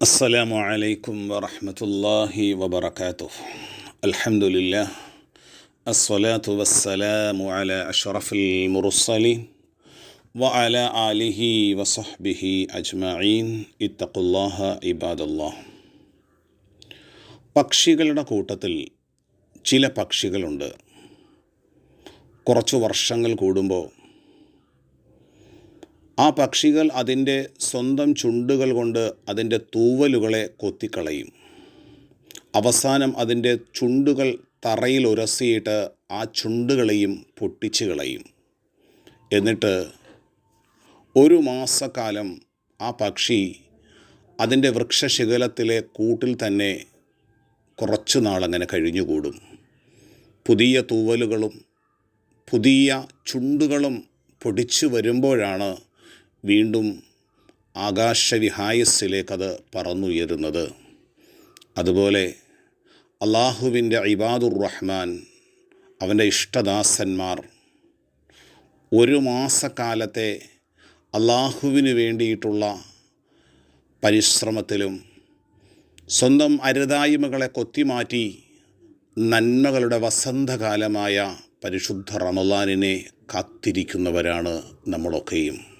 അസ്സലാമു അലൈക്കും വറഹമത്തല്ലാഹി വബർക്കാത്തു അലഹമുല്ല അസ്സലാത്തു വസ്സലാമു അല അഷറഫുൽ മുറുസലി വ അല ആലിഹി വസഹ്ബിഹി അജ്മീൻ ഇത്തഖുല്ലാഹ ഇബാദല്ലാഹ്. പക്ഷികളുടെ കൂട്ടത്തിൽ ചില പക്ഷികളുണ്ട്. കുറച്ച് വർഷങ്ങൾ കൂടുമ്പോൾ ആ പക്ഷികൾ അതിന്റെ സ്വന്തം ചുണ്ടുകൾ കൊണ്ട് അതിന്റെ തൂവലുകളെ കൊത്തിക്കളയും. അവസാനം അതിന്റെ ചുണ്ടുകൾ തറയിൽ ഉരസിയിട്ട് ആ ചുണ്ടുകളെയും പൊട്ടിച്ചു കളയും. എന്നിട്ട് ഒരു മാസക്കാലം ആ പക്ഷി അതിന്റെ വൃക്ഷശിഖലത്തിലെ കൂട്ടിൽ തന്നെ കുറച്ചു നാളങ്ങനെ കഴിഞ്ഞുകൂടും. പുതിയ തൂവലുകളും പുതിയ ചുണ്ടുകളും പൊടിച്ചു വരുമ്പോഴാണ് വീണ്ടും ആകാശവിഹായസ്സിലേക്കത് പറന്നുയരുന്നത്. അതുപോലെ അള്ളാഹുവിന്റെ ഇബാദുർ റഹ്മാൻ അവന്റെ ഇഷ്ടദാസന്മാർ ഒരു മാസക്കാലത്തെ അള്ളാഹുവിന് വേണ്ടിയിട്ടുള്ള പരിശ്രമത്തിലും സ്വന്തം അരുതായ്മകളെ കൊത്തിമാറ്റി നന്മകളുടെ വസന്തകാലമായ പരിശുദ്ധ റമലാനിനെ കാത്തിരിക്കുന്നവരാണ് നമ്മളൊക്കെയും.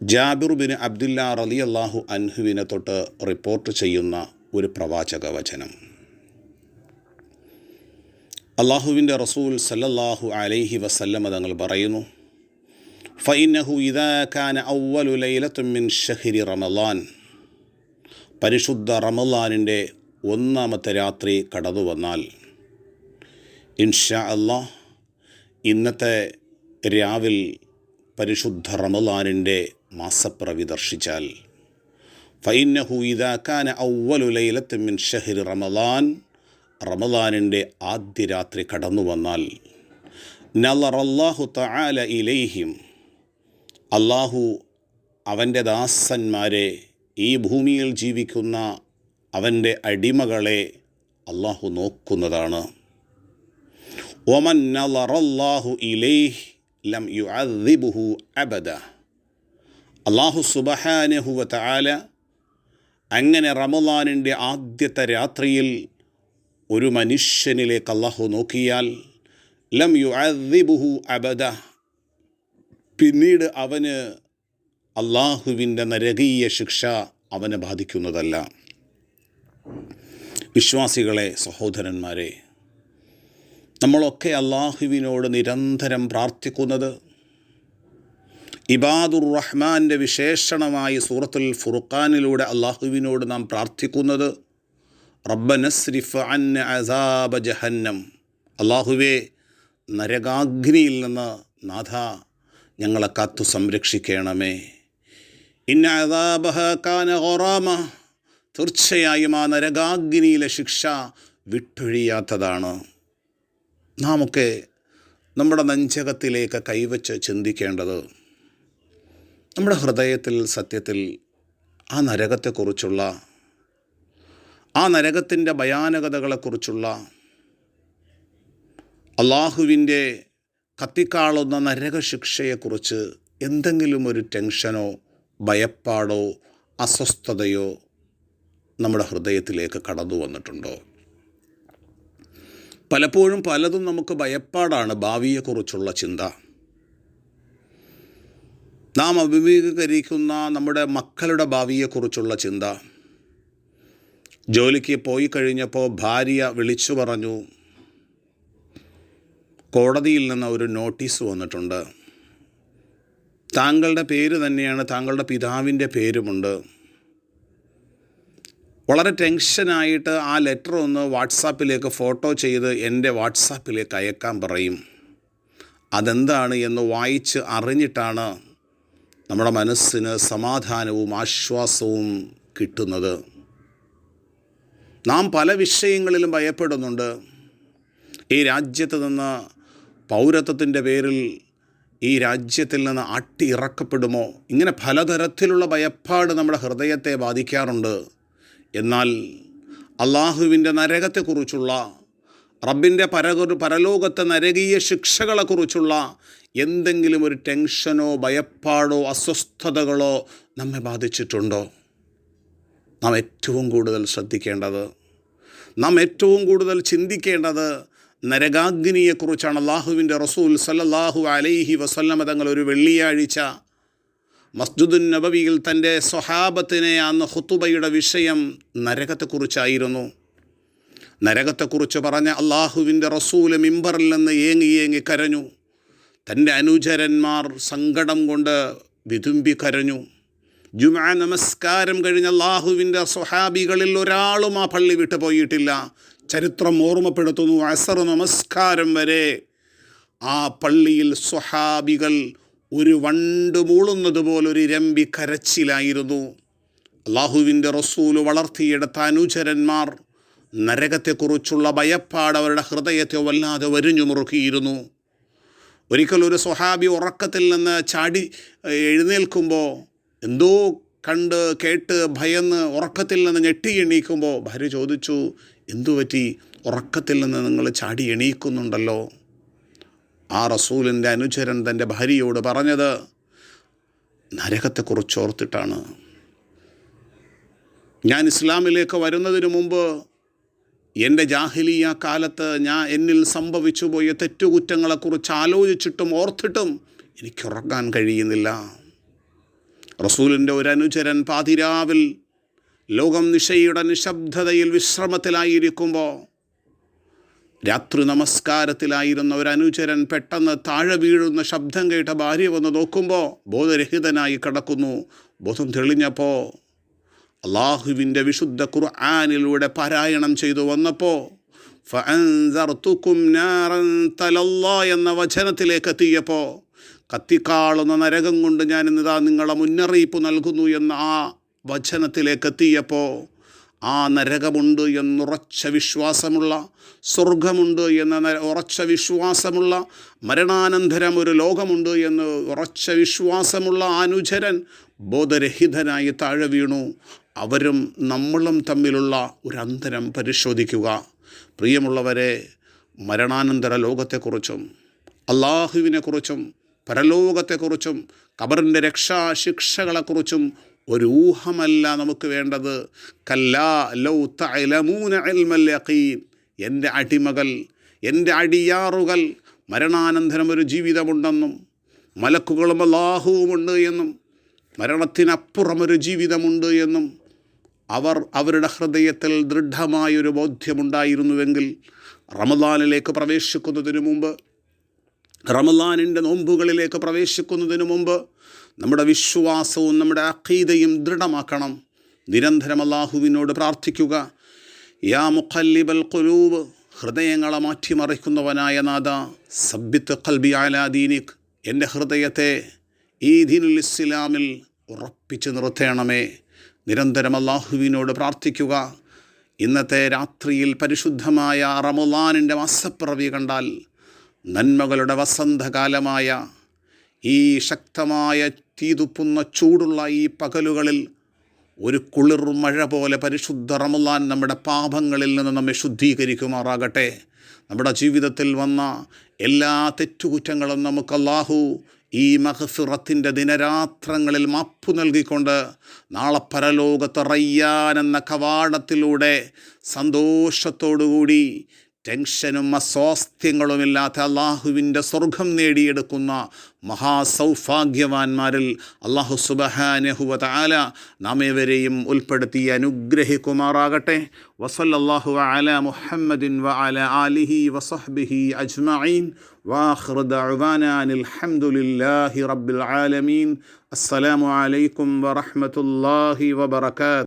ജാബിർ ബിൻ അബ്ദുല്ല റലി അള്ളാഹു അൻഹുവിനെ തൊട്ട് റിപ്പോർട്ട് ചെയ്യുന്ന ഒരു പ്രവാചക വചനം അള്ളാഹുവിന്റെ റസൂൽ സല്ലല്ലാഹു അലൈഹി വസല്ലമ തങ്ങൾ പറയുന്നു ഫൈനഹു ഇദാ കാന മിൻ ഷഹരി റമലാൻ പരിശുദ്ധ റമലാനിന്റെ ഒന്നാമത്തെ രാത്രി കടന്നു വന്നാൽ ഇൻഷാ അള്ളാഹ് ഇന്നത്തെ രാവിൽ പരിശുദ്ധ റമലാനിന്റെ മാസപ്പിറവി ദർശിച്ചാൽ. ഫൈനഹു ലൈലത്ത് മിൻ ഷഹരി റമദാൻ. റമദാനിന്റെ ആദ്യ രാത്രി കടന്നു വന്നാൽ നലറല്ലാഹു തആല ഇലൈഹിം. അള്ളാഹു അവന്റെ ദാസന്മാരെ ഈ ഭൂമിയിൽ ജീവിക്കുന്ന അവന്റെ അടിമകളെ അള്ളാഹു നോക്കുന്നതാണ്. ഒമൻ നലറല്ലാഹു ഇലൈഹ് ലം യു അബദ. അള്ളാഹു സുബഹാനഹുവ തആല അങ്ങനെ റമദാനിന്റെ ആദ്യത്തെ രാത്രിയിൽ ഒരു മനുഷ്യനിലേക്ക് അള്ളാഹു നോക്കിയാൽ ലം യു യുഅദ്ദിബുഹു അബദ പിന്നീട് അവന് അള്ളാഹുവിന്റെ നരകീയ ശിക്ഷ അവനെ ബാധിക്കുന്നതല്ല. വിശ്വാസികളെ സഹോദരന്മാരെ നമ്മളൊക്കെ അള്ളാഹുവിനോട് നിരന്തരം പ്രാർത്ഥിക്കുന്നത് ഇബാദുർ റഹ്മാന്റെ വിശേഷണമായി സൂറത്തുൽ ഫുർഖാനിലൂടെ അള്ളാഹുവിനോട് നാം പ്രാർത്ഥിക്കുന്നത് റബ്ബനസ്രിഫ് അൻ അസാബ ജഹന്നം. അള്ളാഹുവേ നരകാഗ്നിയിൽ നിന്ന് നാഥ ഞങ്ങളെ കാത്തു സംരക്ഷിക്കണമേ. ഇന്ന അസാബഹ കാന ഹൊറാമ തീർച്ചയായും ആ നരകാഗ്നിയിലെ ശിക്ഷ വിട്ടൊഴിയാത്തതാണ്. നാമൊക്കെ നമ്മുടെ നെഞ്ചകത്തിലേക്ക് കൈവച്ച് ചിന്തിക്കേണ്ടത് നമ്മുടെ ഹൃദയത്തിൽ സത്യത്തിൽ ആ നരകത്തെക്കുറിച്ചുള്ള ആ നരകത്തിന്റെ ഭയാനകതകളെക്കുറിച്ചുള്ള അള്ളാഹുവിന്റെ കത്തിക്കാളുന്ന നരകശിക്ഷയെക്കുറിച്ച് എന്തെങ്കിലും ഒരു ടെൻഷനോ ഭയപ്പാടോ അസ്വസ്ഥതയോ നമ്മുടെ ഹൃദയത്തിലേക്ക് കടന്നു വന്നിട്ടുണ്ടോ? പലപ്പോഴും പലതും നമുക്ക് ഭയപ്പാടാണ് ഭാവിയെക്കുറിച്ചുള്ള ചിന്ത. നാം അഭിമുഖീകരിക്കുന്ന നമ്മുടെ മക്കളുടെ ഭാവിയെക്കുറിച്ചുള്ള ചിന്ത. ജോലിക്ക് പോയി കഴിഞ്ഞപ്പോൾ ഭാര്യ വിളിച്ചു പറഞ്ഞു കോടതിയിൽ നിന്ന് ഒരു നോട്ടീസ് വന്നിട്ടുണ്ട്. താങ്കളുടെ പേര് തന്നെയാണ് താങ്കളുടെ പിതാവിന്റെ പേരുമുണ്ട്. വളരെ ടെൻഷനായിട്ട് ആ ലെറ്റർ ഒന്ന് വാട്സാപ്പിലേക്ക് ഫോട്ടോ ചെയ്ത് എന്റെ വാട്സാപ്പിലേക്ക് അയക്കാൻ പറയും. അതെന്താണ് എന്ന് വായിച്ച് അറിഞ്ഞിട്ടാണ് നമ്മുടെ മനസ്സിന് സമാധാനവും ആശ്വാസവും കിട്ടുന്നത്. നാം പല വിഷയങ്ങളിലും ഭയപ്പെടുന്നുണ്ട്. ഈ രാജ്യത്ത് നിന്ന് പൗരത്വത്തിന്റെ പേരിൽ ഈ രാജ്യത്തിൽ നിന്ന് അട്ടി ഇറക്കപ്പെടുമോ? ഇങ്ങനെ പലതരത്തിലുള്ള ഭയപ്പാട് നമ്മുടെ ഹൃദയത്തെ ബാധിക്കാറുണ്ട്. എന്നാൽ അള്ളാഹുവിന്റെ നരകത്തെക്കുറിച്ചുള്ള റബ്ബിന്റെ പരകൊരു പരലോകത്തെ നരകീയ ശിക്ഷകളെക്കുറിച്ചുള്ള എന്തെങ്കിലും ഒരു ടെൻഷനോ ഭയപ്പാടോ അസ്വസ്ഥതകളോ നമ്മെ ബാധിച്ചിട്ടുണ്ടോ? നാം ഏറ്റവും കൂടുതൽ ശ്രദ്ധിക്കേണ്ടത് നാം ഏറ്റവും കൂടുതൽ ചിന്തിക്കേണ്ടത് നരകാഗ്നിയെക്കുറിച്ചാണ്. അള്ളാഹുവിന്റെ റസൂൽ സല്ലല്ലാഹു അലൈഹി വസല്ലമ തങ്ങൾ ഒരു വെള്ളിയാഴ്ച മസ്ജിദുൻ നബവിയിൽ തന്റെ സ്വഹാബത്തിനെ അന്ന് ഹുത്തുബയുടെ വിഷയം നരകത്തെക്കുറിച്ചായിരുന്നു. നരകത്തെക്കുറിച്ച് പറഞ്ഞ അള്ളാഹുവിന്റെ റസൂൽ മിമ്പറിൽ നിന്ന് ഏങ്ങി ഏങ്ങി കരഞ്ഞു. തന്റെ അനുചരന്മാർ സങ്കടം കൊണ്ട് വിതുമ്പി കരഞ്ഞു. ജുമാ നമസ്കാരം കഴിഞ്ഞ അള്ളാഹുവിന്റെ സ്വഹാബികളിൽ ഒരാളും ആ പള്ളി വിട്ടു പോയിട്ടില്ല. ചരിത്രം ഓർമ്മപ്പെടുത്തുന്നു അസർ നമസ്കാരം വരെ. ആ പള്ളിയിൽ സ്വഹാബികൾ ഒരു വണ്ട് മൂളുന്നത് പോലെ ഒരു രമ്പി കരച്ചിലായിരുന്നു. അള്ളാഹുവിന്റെ റസൂൽ വളർത്തിയെടുത്ത അനുചരന്മാർ നരകത്തെക്കുറിച്ചുള്ള ഭയപ്പാട് അവരുടെ ഹൃദയത്തെ വല്ലാതെ വരിഞ്ഞു മുറുക്കിയിരുന്നു ഒരിക്കൽ ഒരു സ്വഹാബി ഉറക്കത്തിൽ നിന്ന് ചാടി എഴുന്നേൽക്കുമ്പോൾ എന്തോ കണ്ട് കേട്ട് ഭയന്ന് ഉറക്കത്തിൽ നിന്ന് ഞെട്ടി എണീക്കുമ്പോൾ ഭാര്യ ചോദിച്ചു എന്തു പറ്റി? ഉറക്കത്തിൽ നിന്ന് നിങ്ങൾ ചാടി എണീക്കുന്നുണ്ടല്ലോ? ആ റസൂലിന്റെ അനുചരൻ തന്റെ ഭാര്യയോട് പറഞ്ഞത് നരകത്തെക്കുറിച്ച് ഓർത്തിട്ടാണ്. ഞാൻ ഇസ്ലാമിലേക്ക് വരുന്നതിന് മുമ്പ് എന്റെ ജാഹിലിയ കാലത്ത് ഞാൻ എന്നിൽ സംഭവിച്ചു പോയ തെറ്റുകുറ്റങ്ങളെക്കുറിച്ച് ആലോചിച്ചിട്ടും ഓർത്തിട്ടും എനിക്കുറങ്ങാൻ കഴിയുന്നില്ല. റസൂലിന്റെ അനുചരൻ പാതിരാവിൽ ലോകം നിശയുടെ നിശബ്ദതയിൽ വിശ്രമത്തിലായിരിക്കുമ്പോൾ രാത്രി നമസ്കാരത്തിലായിരുന്ന ഒരു അനുചരൻ പെട്ടെന്ന് താഴെ വീഴുന്ന ശബ്ദം കേട്ട ഭാര്യ വന്ന് നോക്കുമ്പോൾ ബോധരഹിതനായി കിടക്കുന്നു. ബോധം തെളിഞ്ഞപ്പോൾ അള്ളാഹുവിന്റെ വിശുദ്ധ ഖുർആാനിലൂടെ പാരായണം ചെയ്തു വന്നപ്പോൾ എന്ന വചനത്തിലേക്ക് എത്തിയപ്പോൾ കത്തിക്കാളുന്ന നരകം കൊണ്ട് ഞാൻ ഇന്നിതാ നിങ്ങളെ മുന്നറിയിപ്പ് നൽകുന്നു എന്ന ആ വചനത്തിലേക്ക് എത്തിയപ്പോൾ ആ നരകമുണ്ട് എന്നുറച്ച വിശ്വാസമുള്ള സ്വർഗമുണ്ട് എന്ന ഉറച്ച വിശ്വാസമുള്ള മരണാനന്തരം ഒരു ലോകമുണ്ട് എന്ന് ഉറച്ച വിശ്വാസമുള്ള അനുചരൻ ബോധരഹിതനായി താഴെ വീണു. അവരും നമ്മളും തമ്മിലുള്ള ഒരു അന്തരം പരിശോധിക്കുക. പ്രിയമുള്ളവരെ മരണാനന്തര ലോകത്തെക്കുറിച്ചും അള്ളാഹുവിനെക്കുറിച്ചും പരലോകത്തെക്കുറിച്ചും കബറിന്റെ രക്ഷാ ശിക്ഷകളെക്കുറിച്ചും ഒരു ഊഹമല്ല നമുക്ക് വേണ്ടത്. കല്ലാ ലൗ തലമൂന ഇൽമൽ യഖീൻ. എന്റെ അടിമകൾ എന്റെ അടിയാറുകൾ മരണാനന്തരം ഒരു ജീവിതമുണ്ടെന്നും മലക്കുകളും അല്ലാഹുവുമുണ്ട് എന്നും മരണത്തിനപ്പുറം ഒരു ജീവിതമുണ്ട് എന്നും അവർ അവരുടെ ഹൃദയത്തിൽ ദൃഢമായൊരു ബോധ്യമുണ്ടായിരുന്നുവെങ്കിൽ റമദാനിലേക്ക് പ്രവേശിക്കുന്നതിന് മുമ്പ് റമദാനിന്റെ നോമ്പുകളിലേക്ക് പ്രവേശിക്കുന്നതിന് മുമ്പ് നമ്മുടെ വിശ്വാസവും നമ്മുടെ അഖീദയും ദൃഢമാക്കണം. നിരന്തരം അള്ളാഹുവിനോട് പ്രാർത്ഥിക്കുക. യാ മുഖല്ലിബൽ കുലൂബ് ഹൃദയങ്ങളെ മാറ്റിമറിക്കുന്നവനായ നാഥ സബ്ബിത്ത് കൽബി അലാ ദീനിക് എന്റെ ഹൃദയത്തെ ഈ ദീനുൽ ഇസ്ലാമിൽ ഉറപ്പിച്ചു നിർത്തേണമേ. നിരന്തരം അള്ളാഹുവിനോട് പ്രാർത്ഥിക്കുക. ഇന്നത്തെ രാത്രിയിൽ പരിശുദ്ധമായ റമുലാനിന്റെ മാസപ്പിറവി കണ്ടാൽ നന്മകളുടെ വസന്തകാലമായ ഈ ശക്തമായ തീതുപ്പുന്ന ചൂടുള്ള ഈ പകലുകളിൽ ഒരു കുളിർ മഴ പോലെ പരിശുദ്ധ റമുലാൻ നമ്മുടെ പാപങ്ങളിൽ നിന്ന് നമ്മെ ശുദ്ധീകരിക്കുമാറാകട്ടെ. നമ്മുടെ ജീവിതത്തിൽ വന്ന എല്ലാ തെറ്റുകുറ്റങ്ങളും നമുക്ക് അല്ലാഹു ഈ മഹഫിറത്തിന്റെ ദിനരാത്രങ്ങളിൽ മാപ്പു നൽകിക്കൊണ്ട് നാളെ പരലോകത്ത് റയ്യാൻ എന്ന കവാടത്തിലൂടെ സന്തോഷത്തോടുകൂടി ടെൻഷനും അസ്വാസ്ഥ്യങ്ങളുമില്ലാത്ത അള്ളാഹുവിന്റെ സ്വർഗം നേടിയെടുക്കുന്ന മഹാസൗഭാഗ്യവാന്മാരിൽ അള്ളാഹു സുബഹാനഹുവ താല നാമേവരെയും ഉൾപ്പെടുത്തി അനുഗ്രഹിക്കുമാറാകട്ടെ. വസല്ലല്ലാഹു അല മുഹമ്മദിൻ വ അല ആലിഹി വസഹ്ബിഹി ദഅവാന അനിൽ റബ്ബിൽ ആലമീൻ. അസ്സലാമു അലൈക്കും വറഹ്മത്തുള്ളാഹി വബറകാതുഹു.